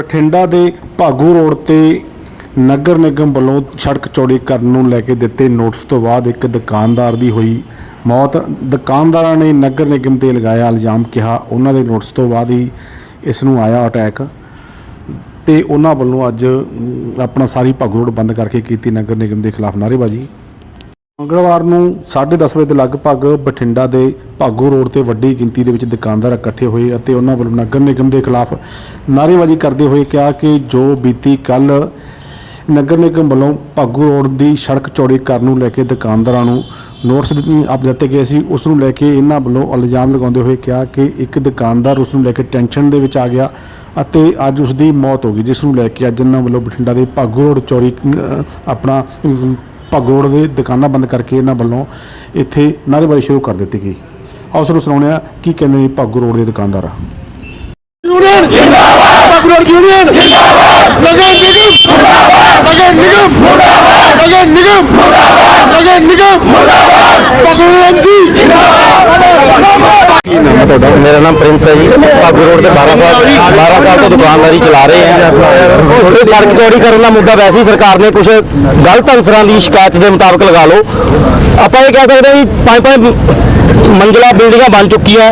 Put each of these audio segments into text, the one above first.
ਬਠਿੰਡਾ ਦੇ ਭਾਗੂ ਰੋਡ ਤੇ ਨਗਰ ਨਿਗਮ ਵੱਲੋਂ ਸੜਕ ਚੌੜੀ ਕਰਨ ਨੂੰ ਲੈ ਕੇ ਦਿੱਤੇ ਨੋਟਿਸ ਤੋਂ ਬਾਅਦ ਇੱਕ ਦੁਕਾਨਦਾਰ ਦੀ ਹੋਈ ਮੌਤ। ਦੁਕਾਨਦਾਰਾਂ ਨੇ ਨਗਰ ਨਿਗਮ ਤੇ ਲਗਾਇਆ ਇਲਜ਼ਾਮ, ਕਿਹਾ ਉਹਨਾਂ ਦੇ ਨੋਟਿਸ ਤੋਂ ਬਾਅਦ ਹੀ ਇਸ ਨੂੰ ਆਇਆ ਅਟੈਕ ਤੇ ਉਹਨਾਂ ਵੱਲੋਂ ਅੱਜ ਆਪਣਾ ਸਾਰੀ ਭਾਗੂ ਰੋਡ ਬੰਦ ਕਰਕੇ ਕੀਤੀ ਨਗਰ ਨਿਗਮ ਦੇ ਖਿਲਾਫ ਨਾਅਰੇਬਾਜ਼ੀ। ਮੰਗਲਵਾਰ ਨੂੰ 10:30 ਵਜੇ ਦੇ ਲਗਭਗ ਬਠਿੰਡਾ ਦੇ ਭਾਗੋ ਰੋਡ ਤੇ ਵੱਡੀ ਗਿਣਤੀ ਦੇ ਵਿੱਚ ਦੁਕਾਨਦਾਰ ਇਕੱਠੇ ਹੋਏ ਅਤੇ ਉਹਨਾਂ ਵੱਲੋਂ ਨਗਰ ਨਿਗਮ ਦੇ ਖਿਲਾਫ ਨਾਅਰੇਬਾਜ਼ੀ ਕਰਦੇ ਹੋਏ ਕਿਹਾ ਕਿ ਜੋ ਬੀਤੀ ਕੱਲ ਨਗਰ ਨਿਗਮ ਵੱਲੋਂ ਭਾਗੋ ਰੋਡ ਦੀ ਸੜਕ ਚੌੜੀ ਕਰਨ ਨੂੰ ਲੈ ਕੇ ਦੁਕਾਨਦਾਰਾਂ ਨੂੰ ਨੋਟਿਸ ਦਿੱਤੇ- ਆਪ ਦਿੱਤੇ ਗਏ ਸੀ, ਉਸ ਨੂੰ ਲੈ ਕੇ ਇਹਨਾਂ ਵੱਲੋਂ ਇਲਜ਼ਾਮ ਲਗਾਉਂਦੇ ਹੋਏ ਕਿਹਾ ਕਿ ਇੱਕ ਦੁਕਾਨਦਾਰ ਉਸ ਨੂੰ ਲੈ ਕੇ ਟੈਨਸ਼ਨ ਦੇ ਵਿੱਚ ਆ ਗਿਆ ਅਤੇ ਅੱਜ ਉਸ ਦੀ ਮੌਤ ਹੋ ਗਈ, ਜਿਸ ਨੂੰ ਲੈ ਕੇ ਅੱਜ ਇਹਨਾਂ ਵੱਲੋਂ ਬਠਿੰਡਾ ਦੇ ਭਾਗੋ ਰੋਡ ਚੌੜੀ ਆਪਣਾ ਭਗੋੜ ਦੇ ਦੁਕਾਨਾਂ ਬੰਦ ਕਰਕੇ ਇਹਨਾਂ ਵੱਲੋਂ ਇੱਥੇ ਨਾਰੇਬਾਜ਼ੀ ਸ਼ੁਰੂ ਕਰ ਦਿੱਤੀ ਗਈ। ਆਓ ਸਾਨੂੰ ਸੁਣਾਉਂਦੇ ਆ ਕੀ ਕਹਿੰਦੇ ਨੇ ਭਗੋ ਰੋਡ ਦੇ ਦੁਕਾਨਦਾਰ। ਜਿੰਦਾਬਾਦ ਭਗੋ ਜਿੰਦਾਬਾਦ ਲਗੇ ਜਿੰਦਾਬਾਦ ਲਗੇ ਨਿਗਮ। ਜਿੰਦਾਬਾਦ ਲਗੇ ਨਿਗਮ। ਜਿੰਦਾਬਾਦ ਲਗੇ ਨਿਗਮ। ਜਿੰਦਾਬਾਦ ਭਗੋ ਜੀ। ਨਾਮ ਹੈ ਤੁਹਾਡਾ? ਮੇਰਾ ਨਾਮ ਪ੍ਰਿੰਸ ਹੈ ਜੀ। ਭਾਗੂ ਰੋਡ ਤੇ 12 ਸਾਲ 12 ਸਾਲ ਤੋਂ ਦੁਕਾਨਦਾਰੀ ਚਲਾ ਰਹੇ ਹਾਂ। ਤੇ ਸੜਕ ਚੌੜੀ ਕਰਨ ਦਾ ਮੁੱਦਾ ਵੈਸੇ ਹੀ ਸਰਕਾਰ ਨੇ ਕੁਝ ਗਲਤ ਅਨਸਰਾਂ ਦੀ ਸ਼ਿਕਾਇਤ ਦੇ ਮੁਤਾਬਕ ਲਗਾ ਲਓ। ਆਪਾਂ ਇਹ ਕਹਿ ਸਕਦੇ ਹਾਂ ਵੀ ਪੰਜ ਪੰਜ ਮੰਜ਼ਲਾ ਬਿਲਡਿੰਗਾਂ ਬਣ ਚੁੱਕੀਆਂ।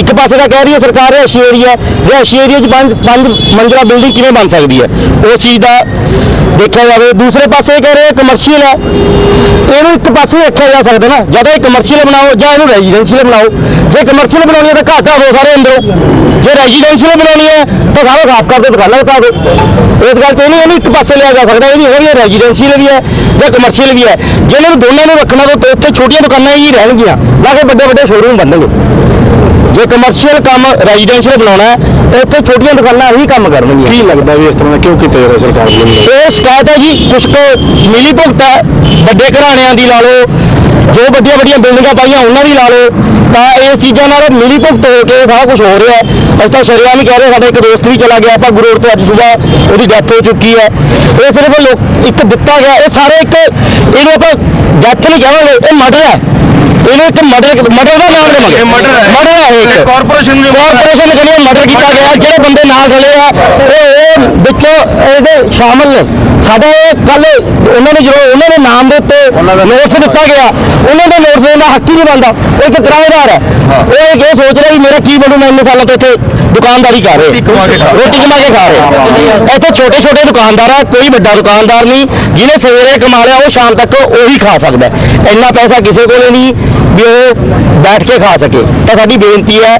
ਇੱਕ ਪਾਸੇ ਤਾਂ ਕਹਿ ਰਹੀ ਹੈ ਸਰਕਾਰ ਰਿਹਾਇਸ਼ੀ ਏਰੀਆ ਰਿਹਾਇਸ਼ੀ ਏਰੀਆ 'ਚ ਪੰਜ ਪੰਜ ਮੰਜ਼ਲਾ ਬਿਲਡਿੰਗ ਕਿਵੇਂ ਬਣ ਸਕਦੀ ਹੈ? ਉਸ ਚੀਜ਼ ਦਾ ਦੇਖਿਆ ਜਾਵੇ। ਦੂਸਰੇ ਪਾਸੇ ਇਹ ਕਹਿ ਰਹੇ ਕਮਰਸ਼ੀਅਲ ਹੈ। ਇਹਨੂੰ ਇੱਕ ਪਾਸੇ ਰੱਖਿਆ ਜਾ ਸਕਦਾ ਨਾ। ਜਾਂ ਤਾਂ ਇਹ ਕਮਰਸ਼ੀਅਲ ਬਣਾਓ ਜਾਂ ਇਹਨੂੰ ਰੈਜ਼ੀਡੈਂਸ਼ੀਅਲ ਬਣਾਓ। ਜੇ ਕਮਰਸ਼ੀਅਲ ਬਣਾਉਣੀ ਹੈ ਤਾਂ ਘਰ ਢਾਹ ਦਿਓ ਸਾਰੇ ਅੰਦਰੋਂ। ਜੇ ਰੈਜ਼ੀਡੈਂਸ਼ੀਅਲ ਬਣਾਉਣੀ ਹੈ ਤਾਂ ਸਾਰਾ ਸਾਫ਼ ਕਰ ਦਿਓ, ਦੁਕਾਨਾਂ ਲਗਾ ਦਿਓ। ਇਸ ਗੱਲ 'ਚ ਇਹਨੂੰ ਇਹਨੂੰ ਇੱਕ ਪਾਸੇ ਲਿਆ ਜਾ ਸਕਦਾ। ਇਹ ਨਹੀਂ ਹੈਗੀ ਰੈਜ਼ੀਡੈਂਸ਼ੀਅਲ ਵੀ ਹੈ ਜਾਂ ਕਮਰਸ਼ੀਅਲ ਵੀ ਹੈ। ਜੇ ਇਹਨਾਂ ਨੂੰ ਦੋਨਾਂ ਨੂੰ ਰੱਖਣਾ ਤਾਂ ਉੱਥੇ ਛੋਟੀਆਂ ਦੁਕਾਨਾਂ ਹੀ ਰਹਿਣਗੀਆਂ। ਨਾ ਕਿ ਵੱਡੇ ਵੱਡੇ ਸ਼ੋਰੂਮ ਬਣਨਗੇ ਜੇ ਕਮਰਸ਼ੀਅਲ ਕੰਮ ਰੈਜ਼ੀਡੈਂਸ਼ੀਅਲ ਬਣਾਉਣਾ ਹੈ ਤਾਂ ਉੱਥੇ ਛੋਟੀਆਂ ਦੁਕਾਨਾਂ ਹੀ ਕੰਮ ਕਰਨਗੀਆਂ। ਕੀ ਲੱਗਦਾ ਵੀ ਇਸ ਤਰ੍ਹਾਂ ਦਾ ਕਿਉਂ ਕੀਤਾ ਜਾ ਰਿਹਾ ਸਰਕਾਰ ਵੱਲੋਂ? ਇਹ ਸ਼ਿਕਾਇਤ ਹੈ ਜੀ ਕੁਝ ਕੁ ਮਿਲੀ ਭੁਗਤ ਹੈ ਵੱਡੇ ਘਰਾਣਿਆਂ ਦੀ ਲਾ ਲਓ ਜੋ ਵੱਡੀਆਂ ਵੱਡੀਆਂ ਬਿਲਡਿੰਗਾਂ ਪਾਈਆਂ ਉਹਨਾਂ ਦੀ ਲਾ ਲਓ ਤਾਂ ਇਹ ਚੀਜ਼ਾਂ ਨਾਲ ਮਿਲੀ ਭੁਗਤ ਹੋ ਕੇ ਸਾਰਾ ਕੁਝ ਹੋ ਰਿਹਾ ਅਸੀਂ ਤਾਂ ਸ਼ਰਿਆਮ ਹੀ ਕਹਿ ਰਹੇ ਸਾਡਾ ਇੱਕ ਦੋਸਤ ਵੀ ਚਲਾ ਗਿਆ ਆਪਾਂ ਗੁਰੂਰ ਤੋਂ ਅੱਜ ਸਵੇਰ ਉਹਦੀ ਡੈਥ ਹੋ ਚੁੱਕੀ ਹੈ। ਇਹ ਸਿਰਫ ਲੋਕ ਇੱਕ ਦਿੱਤਾ ਗਿਆ ਇਹ ਸਾਰੇ ਇੱਕ ਇਹਨੂੰ ਆਪਾਂ ਡੈਥ ਨਹੀਂ ਕਹਾਂਗੇ ਇਹ ਮਰਡਰ ਹੈ। ਇਹਨੂੰ ਇੱਕ ਮਰਡਰ ਮਰਡਰ ਦਾ ਨਾਮ ਦੇਵਾਂਗੇ। ਇਹ ਮਰਡਰ ਹੈ। ਮਰਡਰ ਹੈ ਇਹ ਇੱਕ ਕਾਰਪੋਰੇਸ਼ਨ ਦੇ ਕਾਰਪੋਰੇਸ਼ਨ ਨੇ ਕਹਿੰਦੇ ਮਰਡਰ ਕੀਤਾ ਗਿਆ ਜਿਹੜੇ ਬੰਦੇ ਨਾਲ ਖੜੇ ਆ ਉਹ ਇਹ ਵਿੱਚੋਂ ਇਹਦੇ ਸ਼ਾਮਲ ਨੇ। ਸਾਡਾ ਇਹ ਕੱਲ ਉਹਨਾਂ ਨੇ ਜਦੋਂ ਉਹਨਾਂ ਦੇ ਨਾਮ ਦੇ ਉੱਤੇ ਨੋਟਿਸ ਦਿੱਤਾ ਗਿਆ ਉਹਨਾਂ ਦੇ ਨੋਟਿਸ ਦੇਣ ਦਾ ਹੱਕ ਹੀ ਨਹੀਂ ਬਣਦਾ। ਉਹ ਇੱਕ ਕਿਰਾਏਦਾਰ ਹੈ। ਉਹ ਇਹ ਸੋਚ ਰਿਹਾ ਵੀ ਮੇਰਾ ਕੀ ਬਣੂ ਮੈਂ ਇੰਨੇ ਸਾਲਾਂ ਤੋਂ ਇੱਥੇ ਦੁਕਾਨਦਾਰੀ ਕਰ ਰਿਹਾ। ਰੋਟੀ ਕਮਾ ਕੇ ਖਾ ਰਿਹਾ। ਇੱਥੇ ਛੋਟੇ ਛੋਟੇ ਦੁਕਾਨਦਾਰ ਆ ਕੋਈ ਵੱਡਾ ਦੁਕਾਨਦਾਰ ਨਹੀਂ। ਜਿਹਨੇ ਸਵੇਰੇ ਕਮਾ ਲਿਆ ਉਹ ਸ਼ਾਮ ਤੱਕ ਉਹੀ ਖਾ ਸਕਦਾ ਹੈ। ਇੰਨਾ ਪੈਸਾ ਕਿਸੇ ਕੋਲੇ ਨਹੀਂ। ਵੀ ਉਹ ਬੈਠ ਕੇ ਖਾ ਸਕੇ। ਤਾਂ ਸਾਡੀ ਬੇਨਤੀ ਹੈ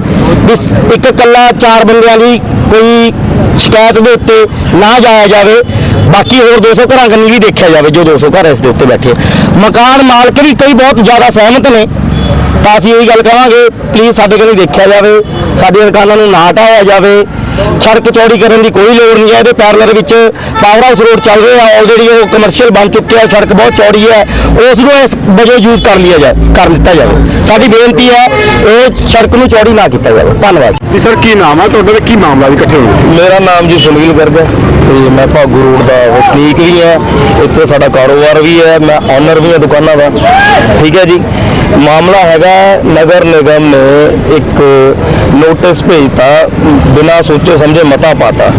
ਵੀ ਇੱਕ ਕੱਲਾ ਚਾਰ ਬੰਦਿਆਂ ਦੀ ਕੋਈ ਸ਼ਿਕਾਇਤ ਦੇ ਉੱਤੇ ਨਾ ਜਾਇਆ ਜਾਵੇ। ਬਾਕੀ ਹੋਰ 200 ਘਰਾਂ ਕੰਨੀ ਵੀ ਦੇਖਿਆ ਜਾਵੇ, ਜੋ 200 ਘਰ ਇਸ ਦੇ ਉੱਤੇ ਬੈਠੇ ਮਕਾਨ ਮਾਲਕ ਵੀ ਕਈ ਬਹੁਤ ਜ਼ਿਆਦਾ ਸਹਿਮਤ ਨੇ। ਤਾਂ ਅਸੀਂ ਇਹੀ ਗੱਲ ਕਹਾਂਗੇ ਪਲੀਜ਼ ਸਾਡੇ ਕੋਲ ਦੇਖਿਆ ਜਾਵੇ ਸਾਡੀਆਂ ਦੁਕਾਨਾਂ ਨੂੰ ਨਾ ਹਟਾਇਆ ਜਾਵੇ। ਸੜਕ ਚੌੜੀ ਕਰਨ ਦੀ ਕੋਈ ਲੋੜ ਨਹੀਂ ਹੈ ਇਹਦੇ ਪੈਰਲਰ ਵਿੱਚ ਪਾਵਰ ਹਾਊਸ ਰੋਡ ਚੱਲ ਰਿਹਾ ਆਲਰੇਡੀ ਉਹ ਕਮਰਸ਼ੀਅਲ ਬਣ ਚੁੱਕਿਆ ਸੜਕ ਬਹੁਤ ਚੌੜੀ ਹੈ ਉਸ ਨੂੰ ਇਸ ਵਜੋਂ ਯੂਜ਼ ਕਰ ਲਿਆ ਜਾਏ ਕਰ ਲਿੱਤਾ ਜਾਵੇ। ਸਾਡੀ ਬੇਨਤੀ ਹੈ ਇਹ ਸੜਕ ਨੂੰ ਚੌੜੀ ਨਾ ਕੀਤਾ ਜਾਵੇ। ਧੰਨਵਾਦ। ਵੀ ਸਰ ਕੀ ਨਾਮ ਹੈ ਤੁਹਾਡਾ ਤੇ ਕੀ ਮਾਮਲਾ ਜੀ ਇਕੱਠੇ ਹੋਏ? ਮੇਰਾ ਨਾਮ ਜੀ ਸੁਨੀਲ ਗਰਗ ਹੈ ਤੇ ਮੈਂ ਭਾਗੂ ਰੋਡ ਦਾ ਵਸਨੀਕ ਵੀ ਹਾਂ। ਇੱਥੇ ਸਾਡਾ ਕਾਰੋਬਾਰ ਵੀ ਹੈ ਮੈਂ ਓਨਰ ਵੀ ਹਾਂ ਦੁਕਾਨਾਂ ਦਾ। ਠੀਕ ਹੈ ਜੀ। ਮਾਮਲਾ ਹੈਗਾ ਨਗਰ ਨਿਗਮ ਨੇ ਇੱਕ ਨੋਟਿਸ ਭੇਜਤਾ, ਬਿਨਾਂ ਸੋਚੇ ਸਮਝੇ ਮਤਾ ਪਾਤਾ।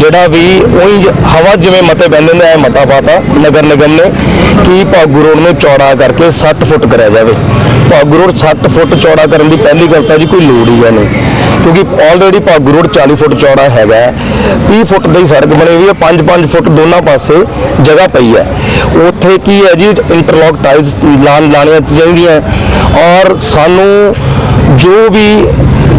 ਜਿਹੜਾ ਵੀ ਉਹੀ ਹਵਾ ਜਿਵੇਂ ਮਤੇ ਪੈਂਦੇ ਨੇ, ਐ ਮਤਾ ਪਾਤਾ ਨਗਰ ਨਿਗਮ ਨੇ ਕਿ ਭਾਗੂ ਰੋਡ ਨੂੰ ਚੌੜਾ ਕਰਕੇ 60 ਫੁੱਟ ਕਰਿਆ ਜਾਵੇ। ਭਾਗੂ ਰੋਡ 60 ਫੁੱਟ ਚੌੜਾ ਕਰਨ ਦੀ ਪਹਿਲੀ ਗੱਲ ਤਾਂ ਜੀ ਕੋਈ ਲੋੜ ਹੀ ਹੈ ਨਹੀਂ। ਕਿਉਂਕਿ ਆਲਰੇਡੀ ਭਾਗੂ ਰੋਡ 40 ਫੁੱਟ ਚੌੜਾ ਹੈਗਾ ਹੈ। 30 ਫੁੱਟ ਦੀ ਸੜਕ ਬਣੀ ਹੋਈ ਹੈ 5-5 ਫੁੱਟ ਦੋਨਾਂ ਪਾਸੇ ਜਗ੍ਹਾ ਪਈ ਹੈ। ਉੱਥੇ ਕੀ ਹੈ ਜੀ ਇੰਟਰਲੌਕ ਟਾਈਲਸ ਲਾਣ ਲਾਣੀਆਂ ਚਾਹੀਦੀਆਂ। ਔਰ ਸਾਨੂੰ ਜੋ ਵੀ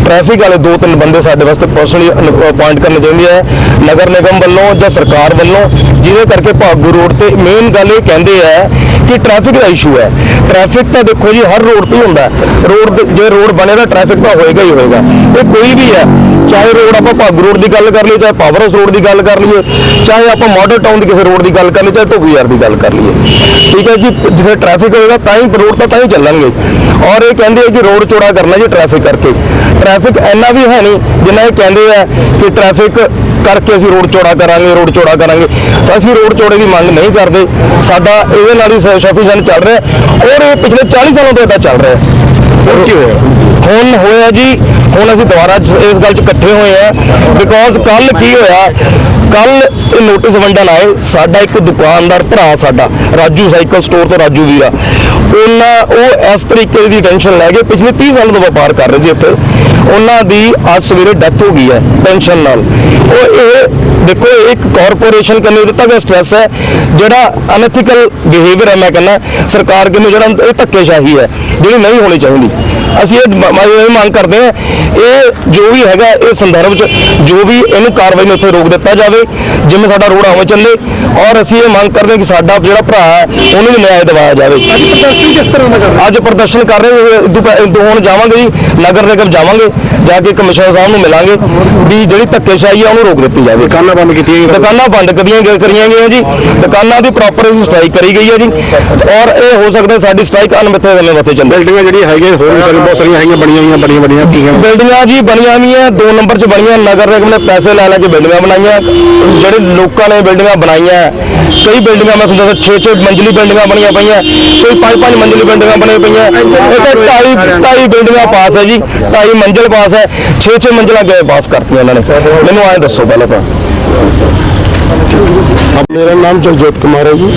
ਟ੍ਰੈਫਿਕ ਵਾਲੇ ਦੋ ਤਿੰਨ ਬੰਦੇ ਸਾਡੇ ਵਾਸਤੇ ਪਰਸਨਲੀ ਅਪਾਇੰਟ ਕਰਨੇ ਚਾਹੀਦੇ ਹੈ। ਨਗਰ ਨਿਗਮ ਵੱਲੋਂ ਜਾਂ ਸਰਕਾਰ ਵੱਲੋਂ, ਜਿਹਦੇ ਕਰਕੇ ਭਾਗੂ ਰੋਡ ਤੇ ਮੇਨ ਗੱਲ ਇਹ ਕਹਿੰਦੇ ਆ ਕਿ ਟ੍ਰੈਫਿਕ ਦਾ ਇਸ਼ੂ ਹੈ। ਟ੍ਰੈਫਿਕ ਤਾਂ ਦੇਖੋ ਜੀ, ਹਰ ਰੋਡ ਤੇ ਹੁੰਦਾ ਰੋਡ ਜੇ ਰੋਡ ਬਣੇ ਤਾਂ ਟ੍ਰੈਫਿਕ ਤਾਂ ਹੋਏਗਾ ਹੀ ਹੋਏਗਾ। ਇਹ ਕੋਈ ਵੀ ਹੈ। ਚਾਹੇ ਰੋਡ ਆਪਾਂ ਭਾਗੂ ਰੋਡ ਦੀ ਗੱਲ ਕਰ ਲਈਏ, ਚਾਹੇ ਪਾਵਰ ਹਾਊਸ ਰੋਡ ਦੀ ਗੱਲ ਕਰ ਲਈਏ, ਚਾਹੇ ਆਪਾਂ ਮਾਡਲ ਟਾਊਨ ਦੀ ਕਿਸੇ ਰੋਡ ਦੀ ਗੱਲ ਕਰ ਲਈਏ, ਚਾਹੇ ਧੋਬੀ ਯਾਰ ਦੀ ਗੱਲ ਕਰ ਲਈਏ। ਠੀਕ ਹੈ ਜੀ, ਜਿੱਥੇ ਟ੍ਰੈਫਿਕ ਹੋਏਗਾ, ਤਾਂ ਹੀ ਰੋਡ ਤਾਂ ਤਾਂ ਹੀ ਚੱਲਣਗੇ। ਔਰ ਇਹ ਕਹਿੰਦੇ ਆ ਕਿ ਰੋਡ ਚੌੜਾ ਕਰਨਾ ਜੀ ਟ੍ਰੈਫਿਕ ਕਰਕੇ। ਟ੍ਰੈਫਿਕ ਇੰਨਾ ਵੀ ਹੈ ਨਹੀਂ ਜਿੰਨਾ ਇਹ ਕਹਿੰਦੇ ਆ ਕਿ ਟ੍ਰੈਫਿਕ ਕਰਕੇ ਅਸੀਂ ਰੋਡ ਚੌੜਾ ਕਰਾਂਗੇ ਰੋਡ ਚੌੜਾ ਕਰਾਂਗੇ। ਅਸੀਂ ਰੋਡ ਚੌੜੇ ਦੀ ਮੰਗ ਨਹੀਂ ਕਰਦੇ। ਸਾਡਾ ਇਹਦੇ ਨਾਲ ਹੀ ਸਫੀਸ਼ੀਐਂਟ ਚੱਲ ਰਿਹਾ। ਔਰ ਇਹ ਪਿਛਲੇ 40 ਸਾਲਾਂ ਤੋਂ ਇਦਾਂ ਚੱਲ ਰਿਹਾ। ਹੁਣ ਕੀ ਹੋਇਆ ਹੁਣ ਹੋਇਆ ਜੀ, ਹੁਣ ਅਸੀਂ ਦੁਬਾਰਾ ਇਸ ਗੱਲ 'ਚ ਇਕੱਠੇ ਹੋਏ ਆ ਬਿਕੋਜ਼ ਕੱਲ ਕੀ ਹੋਇਆ ਕੱਲ ਨੋਟਿਸ ਵੰਡਣ ਆਏ, ਸਾਡਾ ਇੱਕ ਦੁਕਾਨਦਾਰ ਭਰਾ ਸਾਡਾ, ਰਾਜੂ ਸਾਈਕਲ ਸਟੋਰ ਤੋਂ ਰਾਜੂ ਵੀਰਾ, ਉਹਨਾਂ, ਉਹ ਇਸ ਤਰੀਕੇ ਦੀ ਟੈਨਸ਼ਨ ਲੈ ਕੇ ਪਿਛਲੇ 30 ਸਾਲ ਤੋਂ ਵਪਾਰ ਕਰ ਰਹੇ ਸੀ ਇੱਥੇ, ਉਹਨਾਂ ਦੀ ਅੱਜ ਸਵੇਰੇ ਡੈਥ ਹੋ ਗਈ ਹੈ ਟੈਨਸ਼ਨ ਨਾਲ। ਉਹ ਇਹ, ਦੇਖੋ, ਇਹ ਇੱਕ ਕਾਰਪੋਰੇਸ਼ਨ ਕੰਨੇ ਦਿੱਤਾ ਗਿਆ ਸਟ੍ਰੈਸ ਹੈ, ਜਿਹੜਾ ਅਨੈਥਿਕਲ ਬਿਹੇਵੀਅਰ ਹੈ, ਮੈਂ ਕਹਿੰਦਾ, ਸਰਕਾਰ ਕੰਨੇ ਜਿਹੜਾ ਇਹ ਧੱਕੇਸ਼ਾਹੀ ਹੈ ਜਿਹੜੀ ਨਹੀਂ ਹੋਣੀ ਚਾਹੀਦੀ। ਅਸੀਂ ਇਹ ਮ- ਮ- ਇਹ ਮੰਗ ਕਰਦੇ ਹਾਂ ਇਹ ਜੋ ਵੀ ਹੈਗਾ ਇਹ ਸੰਦਰਭ ਚ ਜੋ ਵੀ ਇਹਨੂੰ ਕਾਰਵਾਈ ਨੂੰ ਉੱਥੇ ਰੋਕ ਦਿੱਤਾ ਜਾਵੇ ਜਿਵੇਂ ਸਾਡਾ ਰੋਡ ਆਵੇਂ ਚੱਲੇ ਔਰ ਅਸੀਂ ਇਹ ਮੰਗ ਕਰਦੇ ਹਾਂ ਕਿ ਸਾਡਾ ਜਿਹੜਾ ਭਰਾ ਹੈ ਉਹਨੂੰ ਵੀ ਨਿਆਂ ਦਿਵਾਇਆ ਜਾਵੇ। ਅੱਜ ਪ੍ਰਦਰਸ਼ਨ ਕਿਸ ਤਰ੍ਹਾਂ ਦਾ ਕਰ ਰਹੇ? ਅੱਜ ਪ੍ਰਦਰਸ਼ਨ ਕਰ ਰਹੇ ਹੋਏ ਇਦੋਂ ਪਹਿ- ਇਦੋਂ ਹੁਣ ਜਾਵਾਂਗੇ ਜੀ ਨਗਰ ਨਿਗਮ ਜਾਵਾਂਗੇ ਜਾ ਕੇ ਕਮਿਸ਼ਨਰ ਸਾਹਿਬ ਨੂੰ ਮਿਲਾਂਗੇ ਵੀ ਜਿਹੜੀ ਧੱਕੇਸ਼ਾਹੀ ਆ ਉਹਨੂੰ ਰੋਕ ਦਿੱਤੀ ਜਾਵੇ। ਦੁਕਾਨਾਂ ਬੰਦ ਕੀਤੀਆਂ ਗਈਆਂ। ਦੁਕਾਨਾਂ ਬੰਦ ਕਰੀਆਂ ਗਈ- ਕਰੀਆਂ ਗਈਆਂ ਜੀ। ਦੁਕਾਨਾਂ ਦੀ ਪ੍ਰੋਪਰ ਸਟ੍ਰਾਈਕ ਕਰੀ ਗਈ ਹੈ ਜੀ। ਔਰ ਇਹ ਹੋ ਸਕਦਾ ਸਾਡੀ ਸਟ੍ਰਾਈਕ ਅਨਮਿੱਥੇ ਸਮੇਂ ਵਾਸਤੇ ਚੱਲੇ। ਬਿਲਡਿੰਗਾਂ ਜਿਹੜੀਆਂ ਹੈਗੀਆਂ ਹੋਰ ਵੀ ਸਾਰੀਆਂ ਬਹੁਤ ਸਾਰੀਆਂ ਹੈਗੀਆਂ ਬਣੀਆਂ ਹੋਈਆਂ ਬੜੀਆਂ ਬੜੀਆਂ ਕੀ ਕਹਿਣਾ ਬਿਲਡਿੰਗਾਂ ਜੀ ਬਣੀਆਂ ਵੀ ਹੈ ਦੋ ਨੰਬਰ 'ਚ ਬਣੀਆਂ ਨਗਰ ਨਿਗਮ ਨੇ ਪੈਸੇ ਲੈ ਲੈ ਕੇ ਬਿਲਡਿੰਗਾਂ ਬਣਾਈਆਂ। ਜਿਹੜੇ ਲੋਕਾਂ ਨੇ ਬਿਲਡਿੰਗਾਂ ਬਣਾਈਆਂ ਕਈ ਬਿਲਡਿੰਗਾਂ ਮੈਂ ਤੁਹਾਨੂੰ ਦੱਸਾਂ 6-6 ਮੰਜ਼ਲੀ ਬਿਲਡਿੰਗਾਂ ਬਣੀਆਂ ਪਈਆਂ ਕੋਈ 5-5 ਮੰਜ਼ਲੀ ਬਿਲਡਿੰਗਾਂ ਬਣੀਆਂ ਪਈਆਂ। ਤਾਂ ਢਾਈ ਢਾਈ ਬਿਲਡਿੰਗਾਂ ਪਾਸ ਹੈ ਜੀ ਢਾਈ ਮੰਜ਼ਲ ਪਾਸ ਹੈ 6-6 ਮੰਜ਼ਲਾਂ ਕਿਵੇਂ ਪਾਸ ਕਰਤੀਆਂ ਇਹਨਾਂ ਨੇ। ਮੈਨੂੰ ਐਂ ਦੱਸੋ ਪਹਿਲਾਂ ਤਾਂ। ਮੇਰਾ ਨਾਮ ਜਗਜੋਤ ਕੁਮਾਰ ਹੈ ਜੀ।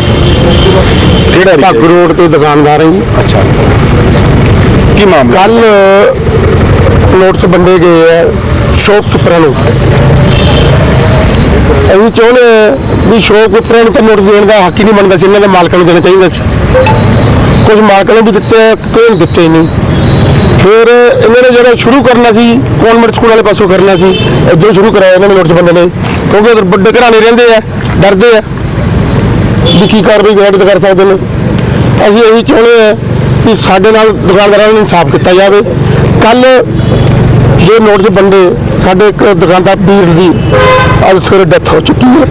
ਕਿਹੜਾ area? ਭਾਗੂ ਰੋਡ ਤੇ ਦੁਕਾਨਦਾਰ ਹਾਂ ਜੀ। ਅੱਛਾ। ਕੀ ਮਾਮਲਾ? ਕੱਲ ਨੋਟਿਸ ਵੰਡੇ ਗਏ ਆ ਸ਼ੌਪਕੀਪਰਾਂ ਨੂੰ। ਅਸੀਂ ਚਾਹੁੰਦੇ ਹਾਂ ਵੀ ਸ਼ੌਪਕੀਪਰਾਂ ਨੂੰ ਤਾਂ ਨੋਟਿਸ ਦੇਣ ਦਾ ਹੱਕ ਹੀ ਨਹੀਂ ਬਣਦਾ ਸੀ ਇਹਨਾਂ ਦੇ ਮਾਲਕਾਂ ਨੂੰ ਦੇਣਾ ਚਾਹੀਦਾ ਸੀ। ਕੁਝ ਮਾਲਕਾਂ ਨੂੰ ਵੀ ਦਿੱਤੇ ਆ, ਕੋਈ ਦਿੱਤੇ ਨਹੀਂ। ਫਿਰ ਇਹਨਾਂ ਨੇ ਜਿਹੜਾ ਸ਼ੁਰੂ ਕਰਨਾ ਸੀ ਕਨਵੈਂਟ ਸਕੂਲ ਵਾਲੇ ਪਾਸੋਂ ਕਰਨਾ ਸੀ ਇੱਧਰੋਂ ਸ਼ੁਰੂ ਕਰਾਇਆ ਇਹਨਾਂ ਨੇ ਨੋਟਿਸ ਨੇ। ਕਿਉਂਕਿ ਉਧਰ ਵੱਡੇ ਘਰਾਣੇ ਰਹਿੰਦੇ ਆ ਡਰਦੇ ਆ ਵੀ ਕੀ ਕਾਰਵਾਈ ਸਾਡੇ ਕਰ ਸਕਦੇ ਨੇ। ਅਸੀਂ ਇਹੀ ਚਾਹੁੰਦੇ ਆ ਕਿ ਸਾਡੇ ਨਾਲ ਦੁਕਾਨਦਾਰਾਂ ਨੂੰ ਇਨਸਾਫ ਕੀਤਾ ਜਾਵੇ। ਕੱਲ ਜੋ ਨੋਟਿਸ ਵੰਡੇ ਸਾਡੇ ਇੱਕ ਦੁਕਾਨਦਾਰ ਵੀਰ ਦੀ ਅੱਜ ਸਵੇਰੇ ਡੈਥ ਹੋ ਚੁੱਕੀ ਹੈ।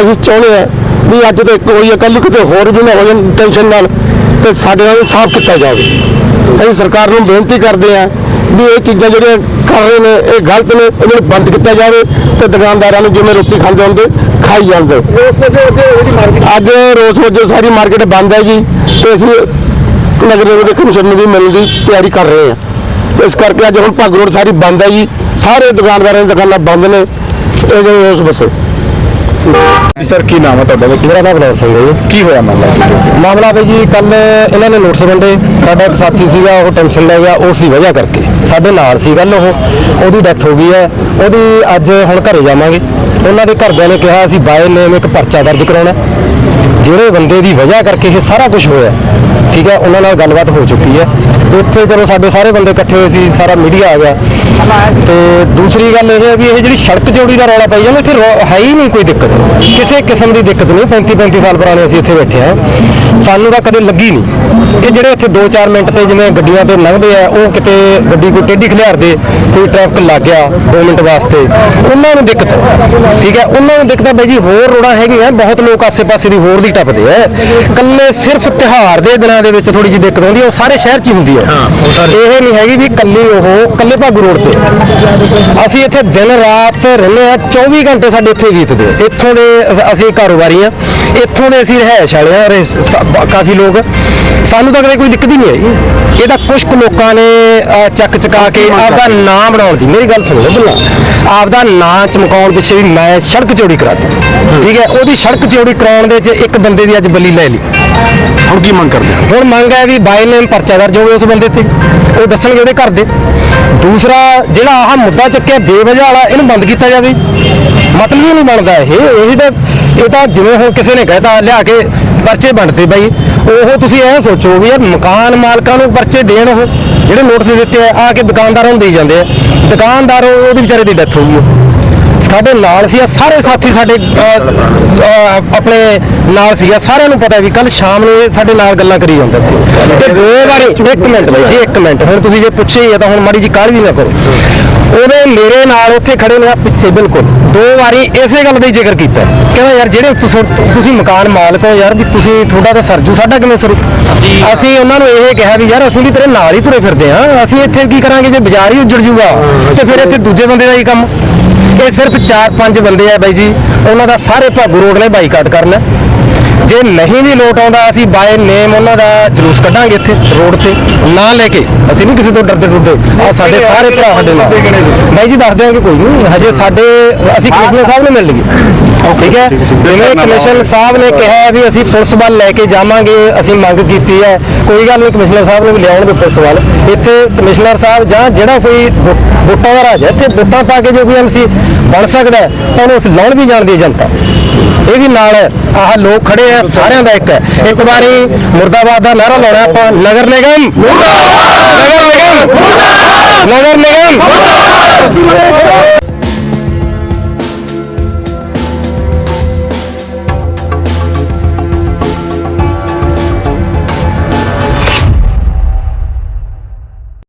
ਅਸੀਂ ਚਾਹੁੰਦੇ ਆ ਵੀ ਅੱਜ ਤਾਂ ਹੈ ਕੱਲ ਕਿਤੇ ਹੋਰ ਵੀ ਨਾ ਹੋ ਜਾਣ ਟੈਨਸ਼ਨ ਨਾਲ ਤੇ ਸਾਡੇ ਨਾਲ ਇਨਸਾਫ ਕੀਤਾ ਜਾਵੇ। ਅਸੀਂ ਸਰਕਾਰ ਨੂੰ ਬੇਨਤੀ ਕਰਦੇ ਆ ਵੀ ਇਹ ਚੀਜ਼ਾਂ ਜਿਹੜੀਆਂ ਕਰ ਰਹੇ ਨੇ ਇਹ ਗਲਤ ਨੇ ਇਹਨਾਂ ਨੂੰ ਬੰਦ ਕੀਤਾ ਜਾਵੇ ਤੇ ਦੁਕਾਨਦਾਰਾਂ ਨੂੰ ਜਿਵੇਂ ਰੋਟੀ ਖਾਂਦੇ ਹੁੰਦੇ ਖਾਈ ਜਾਂਦੇ। ਵਜ੍ਹਾ ਅੱਜ ਮਾਰਕੀਟ ਅੱਜ ਰੋਜ਼ ਵਜੋਂ ਸਾਰੀ ਮਾਰਕੀਟ ਬੰਦ ਹੈ ਜੀ ਤੇ ਅਸੀਂ ਨਗਰ ਨਿਗਮ ਦੇ ਕਮਿਸ਼ਨ ਨੂੰ ਵੀ ਮਿਲਣ ਦੀ ਤਿਆਰੀ ਕਰ ਰਹੇ ਹਾਂ। ਇਸ ਕਰਕੇ ਅੱਜ ਹੁਣ ਭੱਗ ਰੋਡ ਸਾਰੀ ਬੰਦ ਹੈ ਜੀ। ਸਾਰੇ ਦੁਕਾਨਦਾਰਾਂ ਦੀਆਂ ਦੁਕਾਨਾਂ ਬੰਦ ਨੇ। ਇਹ ਜੋ ਉਸ ਬਸੇ। ਸਰ ਕੀ ਨਾਮ ਹੈ ਤੁਹਾਡਾ? ਤੇ ਮੇਰਾ ਨਾਮ ਬਲੌਰ ਸਿੰਘ ਹੈ ਜੀ। ਕੀ ਹੋਇਆ ਮਾਮਲਾ? ਮਾਮਲਾ ਬਈ ਜੀ ਕੱਲ ਇਹਨਾਂ ਨੇ ਨੋਟਿਸ ਵੰਡੇ। ਸਾਡਾ ਇੱਕ ਸਾਥੀ ਸੀਗਾ ਉਹ ਟੈਨਸ਼ਨ ਲੈ ਗਿਆ ਉਸ ਦੀ ਵਜ੍ਹਾ ਕਰਕੇ। ਸਾਡੇ ਨਾਲ ਸੀ ਕੱਲ ਉਹ। ਉਹਦੀ ਡੈਥ ਹੋ ਗਈ ਹੈ। ਉਹਦੀ ਅੱਜ ਹੁਣ ਘਰੇ ਜਾਵਾਂਗੇ। ਉਹਨਾਂ ਦੇ ਘਰਦਿਆਂ ਨੇ ਕਿਹਾ ਅਸੀਂ ਬਾਏ ਨੇਮ ਇੱਕ ਪਰਚਾ ਦਰਜ ਕਰਾਉਣਾ। ਜਿਹੜੇ ਬੰਦੇ ਦੀ ਵਜ੍ਹਾ ਕਰਕੇ ਇਹ ਸਾਰਾ ਕੁਝ ਹੋਇਆ ਠੀਕ ਹੈ ਉਹਨਾਂ ਨਾਲ ਗੱਲਬਾਤ ਹੋ ਚੁੱਕੀ ਹੈ। ਉੱਥੇ ਚਲੋ ਸਾਡੇ ਸਾਰੇ ਬੰਦੇ ਇਕੱਠੇ ਹੋਏ ਸੀ ਸਾਰਾ ਮੀਡੀਆ ਆ ਗਿਆ। ਤੇ ਦੂਸਰੀ ਗੱਲ ਇਹ ਹੈ ਵੀ ਇਹ ਜਿਹੜੀ ਸੜਕ ਚੌੜੀ ਦਾ ਰੌਲਾ ਪਈ ਜਾਂਦਾ ਇੱਥੇ ਰੌ- ਹੈ ਹੀ ਨਹੀਂ ਕੋਈ ਦਿੱਕਤ। ਕਿਸੇ ਕਿਸਮ ਦੀ ਦਿੱਕਤ ਨਹੀਂ 35 35 ਸਾਲ ਪੁਰਾਣੇ ਅਸੀਂ ਇੱਥੇ ਬੈਠੇ ਆ ਸਾਨੂੰ ਤਾਂ ਕਦੇ ਲੱਗੀ ਨਹੀਂ ਇਹ ਜਿਹੜੇ ਇੱਥੇ 2-4 ਮਿੰਟ ਤੇ ਜਿਵੇਂ ਗੱਡੀਆਂ ਤੇ ਲੰਘਦੇ ਆ ਉਹ ਕਿਤੇ ਗੱਡੀ ਕੋਈ ਟੇਢੀ ਖਿਲਾਰਦੇ ਕੋਈ ਟ੍ਰੈਫਿਕ ਲੱਗ ਗਿਆ 2 ਮਿੰਟ ਵਾਸਤੇ। ਉਹਨਾਂ ਨੂੰ ਦਿੱਕਤ ਹੈ ਠੀਕ ਹੈ? ਉਹਨਾਂ ਨੂੰ ਦਿੱਕਤ ਹੈ ਬਾਈ ਜੀ ਹੋਰ ਰੋਡਾਂ ਹੈਗੀਆਂ ਬਹੁਤ ਲੋਕ ਆਸੇ-ਪਾਸੇ ਦੀ ਹੋਰ ਦੀ ਟੱਪਦੇ ਆ। ਕੱਲੇ ਸਿਰਫ ਤਿਉਹਾਰ ਦੇ ਦਿਨਾਂ ਦੇ ਵਿੱਚ ਥੋੜੀ ਜਿਹੀ ਦਿੱਕਤ ਹੁੰਦੀ ਹੈ ਉਹ ਸਾਰੇ ਸ਼ਹਿਰ 'ਚ ਹੀ ਹੁੰਦੀ ਹੈ। ਇਹ ਨਹੀਂ ਹੈਗੀ ਵੀ ਕੱਲੀ ਉਹ ਕੱਲੇ ਭਾਗੂ ਰੋਡ ਤੇ। ਅਸੀਂ ਇੱਥੇ ਦਿਨ ਰਾਤ ਰਹਿੰਦੇ ਆ 24 ਘੰਟੇ ਸਾਡੇ ਇੱਥੇ ਬੀਤਦੇ। ਇੱਥੋਂ ਦੇ ਅਸੀਂ ਕਾਰੋਬਾਰੀ ਆ। ਇੱਥੋਂ ਦੇ ਅਸੀਂ ਰਹਿائش ਵਾਲੇ ਆ ਕਾਫੀ ਲੋਕ। ਸਾਨੂੰ ਤਾਂ ਕਦੇ ਕੋਈ ਦਿੱਕਤ ਨਹੀਂ ਆਈ। ਇਹ ਕੁਝ ਕੁ ਲੋਕਾਂ ਨੇ ਚੱਕ ਚਕਾ ਕੇ ਆਪਦਾ ਨਾਂ ਬਣਾਉਣ ਦੀ। ਮੇਰੀ ਗੱਲ ਸੁਣ ਲੈ ਬੱਲਾ ਆਪਦਾ ਨਾਂ ਚਮਕਾਉਣ ਪਿੱਛੇ ਵੀ ਮੈਂ ਸੜਕ ਚੋੜੀ ਕਰਾਤੀ। ਠੀਕ ਹੈ? ਉਹਦੀ ਸੜਕ ਚੋੜੀ ਕਰਾਉਣ ਦੇ ਵਿੱਚ ਇੱਕ ਬੰਦੇ ਦੀ ਅੱਜ ਬਲੀ ਲੈ ਲਈ। ਹੁਣ ਕੀ ਮੰਗ ਕਰਦੇ ਹੁਣ ਮੰਗ ਹੈ ਵੀ ਬਾਈ ਨੇਮ ਪਰਚਾ ਦਰਜ ਹੋਵੇ ਉਸ ਬੰਦੇ ਤੇ। ਉਹ ਦੱਸਣਗੇ ਉਹਦੇ ਘਰ ਦੇ। ਦੂਸਰਾ ਜਿਹੜਾ ਆਹ ਮੁੱਦਾ ਚੱਕਿਆ ਬੇਵਜ੍ਹਾ ਵਾਲਾ ਇਹਨੂੰ ਬੰਦ ਕੀਤਾ ਜਾਵੇ। ਮਤਲਬ ਹੀ ਨਹੀਂ ਬਣਦਾ ਇਹ। ਇਹ ਤਾਂ ਇਹ ਤਾਂ ਜਿਵੇਂ ਹੁਣ ਕਿਸੇ ਨੇ ਕਹਿਤਾ, ਲਿਆ ਕੇ ਪਰਚੇ ਬਣਦੇ ਬਾਈ। ਉਹ ਤੁਸੀਂ ਇਹ ਸੋਚੋ ਵੀ ਇਹ ਮਕਾਨ ਮਾਲਕਾਂ ਨੂੰ ਪਰਚੇ ਦੇਣ ਉਹ। ਜਿਹੜੇ ਨੋਟਿਸ ਦਿੱਤੇ ਆ ਆ ਕੇ ਦੁਕਾਨਦਾਰਾਂ ਨੂੰ ਦੇਈ ਜਾਂਦੇ ਆ। ਦੁਕਾਨਦਾਰ ਉਹਦੇ ਵਿਚਾਰੇ ਦੀ ਡੈਥ ਹੋ ਗਈ ਸਾਡੇ ਨਾਲ ਸੀ ਸਾਰੇ ਸਾਥੀ ਸਾਡੇ ਆਪਣੇ ਨਾਲ ਸੀਗਾ। ਸਾਰਿਆਂ ਨੂੰ ਪਤਾ ਵੀ ਕੱਲ ਸ਼ਾਮ ਨੂੰ ਇਹ ਸਾਡੇ ਨਾਲ ਗੱਲਾਂ ਕਰੀ ਜਾਂਦਾ ਸੀ। ਤੇ ਦੋ ਵਾਰੀ ਇੱਕ ਮਿੰਟ ਬਾਈ ਜੀ ਇੱਕ ਮਿੰਟ। ਹੁਣ ਤੁਸੀਂ ਜੇ ਪੁੱਛੇ ਹੀ ਆ ਤਾਂ ਹੁਣ ਮਾੜੀ ਜੀ ਕਾਹਲ ਵੀ ਨਾ ਕਰੋ। ਉਹਨੇ ਮੇਰੇ ਨਾਲ ਉੱਥੇ ਖੜੇ ਨੇ ਪਿੱਛੇ ਬਿਲਕੁਲ। ਦੋ ਵਾਰੀ ਇਸੇ ਗੱਲ ਦਾ ਹੀ ਜ਼ਿਕਰ ਕੀਤਾ। ਕਹਿੰਦਾ ਯਾਰ ਜਿਹੜੇ ਤੁਸੀਂ ਤੁਸੀਂ ਮਕਾਨ ਮਾਲਕ ਹੋ ਯਾਰ ਵੀ ਤੁਸੀਂ ਤੁਹਾਡਾ ਤਾਂ ਸਰਜੂ ਸਾਡਾ ਕਿਵੇਂ ਸਰੂ ਅਸੀਂ ਉਹਨਾਂ ਨੂੰ ਇਹ ਕਿਹਾ ਵੀ ਯਾਰ ਅਸੀਂ ਵੀ ਤੇਰੇ ਨਾਲ ਹੀ ਤੁਰੇ ਫਿਰਦੇ ਆ ਅਸੀਂ ਇੱਥੇ ਕੀ ਕਰਾਂਗੇ? ਜੇ ਬਾਜ਼ਾਰ ਹੀ ਉੱਜੜ ਜੂਗਾ ਤੇ ਫਿਰ ਇੱਥੇ ਦੂਜੇ ਬੰਦੇ ਦਾ ਹੀ ਕੰਮ? ਇਹ ਸਿਰਫ 4-5 ਬੰਦੇ ਆ ਬਾਈ ਜੀ। ਉਹਨਾਂ ਦਾ ਸਾਰੇ ਭਾਗੂ ਰੋਡ ਨੇ ਬਾਈਕਾਟ ਕਰਨਾ। ਜੇ ਨਹੀਂ ਵੀ ਲੋਟ ਆਉਂਦਾ ਅਸੀਂ ਬਾਏ ਨੇਮ ਉਹਨਾਂ ਦਾ ਜਲੂਸ ਕੱਢਾਂਗੇ ਇੱਥੇ ਰੋਡ ਤੇ। ਨਾਂ ਲੈ ਕੇ ਅਸੀਂ ਨਹੀਂ ਕਿਸੇ ਤੋਂ ਡਰਦੇ ਡਰਦੇ। ਆ ਸਾਡੇ ਸਾਰੇ ਭਰਾ ਸਾਡੇ ਨਾਲ। ਬਾਈ ਜੀ ਦੱਸ ਦਿਆਂਗੇ ਕੋਈ ਨਹੀਂ। ਹਜੇ ਸਾਡੇ ਅਸੀਂ ਕਮਿਸ਼ਨਰ ਸਾਹਿਬ ਨੂੰ ਮਿਲ ਲਈਏ ਠੀਕ ਹੈ ਜਿਵੇਂ ਕਮਿਸ਼ਨਰ ਸਾਹਿਬ ਨੇ ਕਿਹਾ ਵੀ ਅਸੀਂ ਪੁਲਿਸ ਵੱਲ ਲੈ ਕੇ ਜਾਵਾਂਗੇ ਅਸੀਂ ਮੰਗ ਕੀਤੀ ਹੈ। ਕੋਈ ਗੱਲ ਨਹੀਂ ਕਮਿਸ਼ਨਰ ਸਾਹਿਬ ਨੂੰ ਵੀ ਲਿਆਉਣਗੇ ਪੁਲਿਸ ਵੱਲ ਇੱਥੇ ਕਮਿਸ਼ਨਰ ਸਾਹਿਬ ਜਾਂ ਜਿਹੜਾ ਕੋਈ ਵੋਟਾਂ ਦਾ ਰਾਜ ਹੈ ਇੱਥੇ ਵੋਟਾਂ ਪਾ ਕੇ ਜੇ ਕੋਈ ਐਮਸੀ ਬਣ ਸਕਦਾ ਤਾਂ ਉਹਨੂੰ ਅਸੀਂ ਲਾਉਣ ਵੀ ਜਾਣਦੀ ਹੈ ਜਨਤਾ ਇਹ ਵੀ ਨਾਲ ਹੈ ਆਹ ਲੋਕ ਖੜੇ ਆ, ਸਾਰਿਆਂ ਦਾ ਇੱਕ। ਹੈ ਇੱਕ ਵਾਰੀ ਮੁਰਦਾਬਾਦ ਦਾ ਨਾਰਾ ਲਾਉਣਾ ਆਪਾਂ, ਨਗਰ ਨਿਗਮ। ਮੁਰਦਾਬਾਦ ਨਗਰ ਨਿਗਮ। ਮੁਰਦਾਬਾਦ ਨਗਰ ਨਿਗਮ।